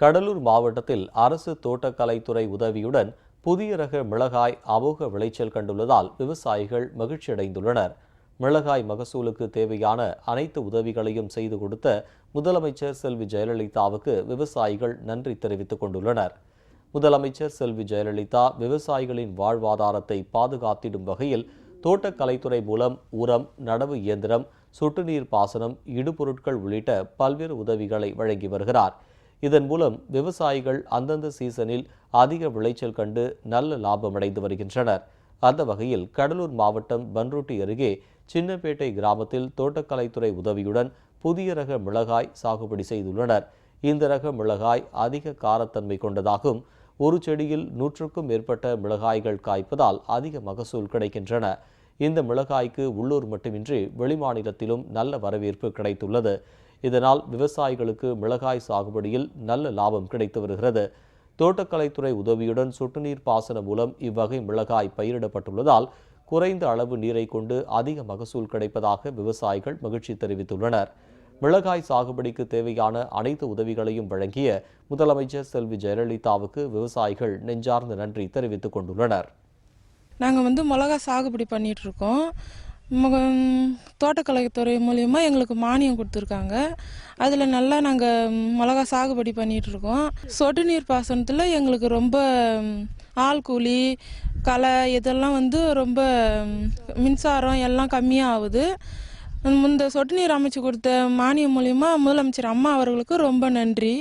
கடலூர் மாவட்டத்தில் அரசு தோட்டக்கலைத்துறை உதவியுடன் புதிய ரக மிளகாய் அமோக விளைச்சல் கண்டுள்ளதால் விவசாயிகள் மகிழ்ச்சியடைந்துள்ளனர். மிளகாய் மகசூலுக்கு தேவையான அனைத்து உதவிகளையும் செய்து கொடுத்த முதலமைச்சர் செல்வி ஜெயலலிதாவுக்கு விவசாயிகள் நன்றி தெரிவித்துக் கொண்டுள்ளனர். முதலமைச்சர் செல்வி ஜெயலலிதா விவசாயிகளின் வாழ்வாதாரத்தை பாதுகாத்திடும் வகையில் தோட்டக்கலைத்துறை மூலம் உரம் நடவு இயந்திரம் சொட்டுநீர் பாசனம் இடுபொருட்கள் உள்ளிட்ட பல்வேறு உதவிகளை வழங்கி வருகிறார். இதன் மூலம் விவசாயிகள் அந்தந்த சீசனில் அதிக விளைச்சல் கண்டு நல்ல லாபமடைந்து வருகின்றனர். அந்த வகையில் கடலூர் மாவட்டம் பன்ருட்டி அருகே சின்னப்பேட்டை கிராமத்தில் தோட்டக்கலைத்துறை உதவியுடன் புதிய ரக மிளகாய் சாகுபடி செய்துள்ளனர். இந்த ரக மிளகாய் அதிக காரத்தன்மை கொண்டதாகும் ஒரு செடியில் நூற்றுக்கும் மேற்பட்ட மிளகாய்கள் காய்ப்பதால் அதிக மகசூல் கிடைக்கின்றன. இந்த மிளகாய்க்கு உள்ளூர் மட்டுமின்றி வெளிமாநிலத்திலும் நல்ல வரவேற்பு கிடைத்துள்ளது. இதனால் விவசாயிகளுக்கு மிளகாய் சாகுபடியில் நல்ல லாபம் கிடைத்து வருகிறது. தோட்டக்கலைத்துறை உதவியுடன் சொட்டுநீர் பாசனம் மூலம் இவ்வகை மிளகாய் பயிரிடப்பட்டுள்ளதால் குறைந்த அளவு நீரை கொண்டு அதிக மகசூல் கிடைப்பதாக விவசாயிகள் மகிழ்ச்சி தெரிவித்துள்ளனர். மிளகாய் சாகுபடிக்கு தேவையான அனைத்து உதவிகளையும் வழங்கிய முதலமைச்சர் செல்வி ஜெயலலிதாவுக்கு விவசாயிகள் நெஞ்சார்ந்த நன்றி தெரிவித்துக் கொண்டுள்ளனர். நாங்கள் வந்து மிளகா சாகுபடி பண்ணிட்டு இருக்கோம். தோட்டக்கலைத்துறை மூலயமா எங்களுக்கு மானியம் கொடுத்துருக்காங்க. அதில் நல்லா நாங்கள் மிளகா சாகுபடி பண்ணிகிட்ருக்கோம் சொட்டு நீர் பாசனத்தில் எங்களுக்கு ரொம்ப ஆள் கூலி களை இதெல்லாம் வந்து ரொம்ப மின்சாரம் எல்லாம் கம்மியாக ஆகுது இந்த சொட்டு நீர் அமைச்சு கொடுத்த மானியம் மூலயமா முதலமைச்சர் அம்மா அவர்களுக்கு ரொம்ப நன்றி.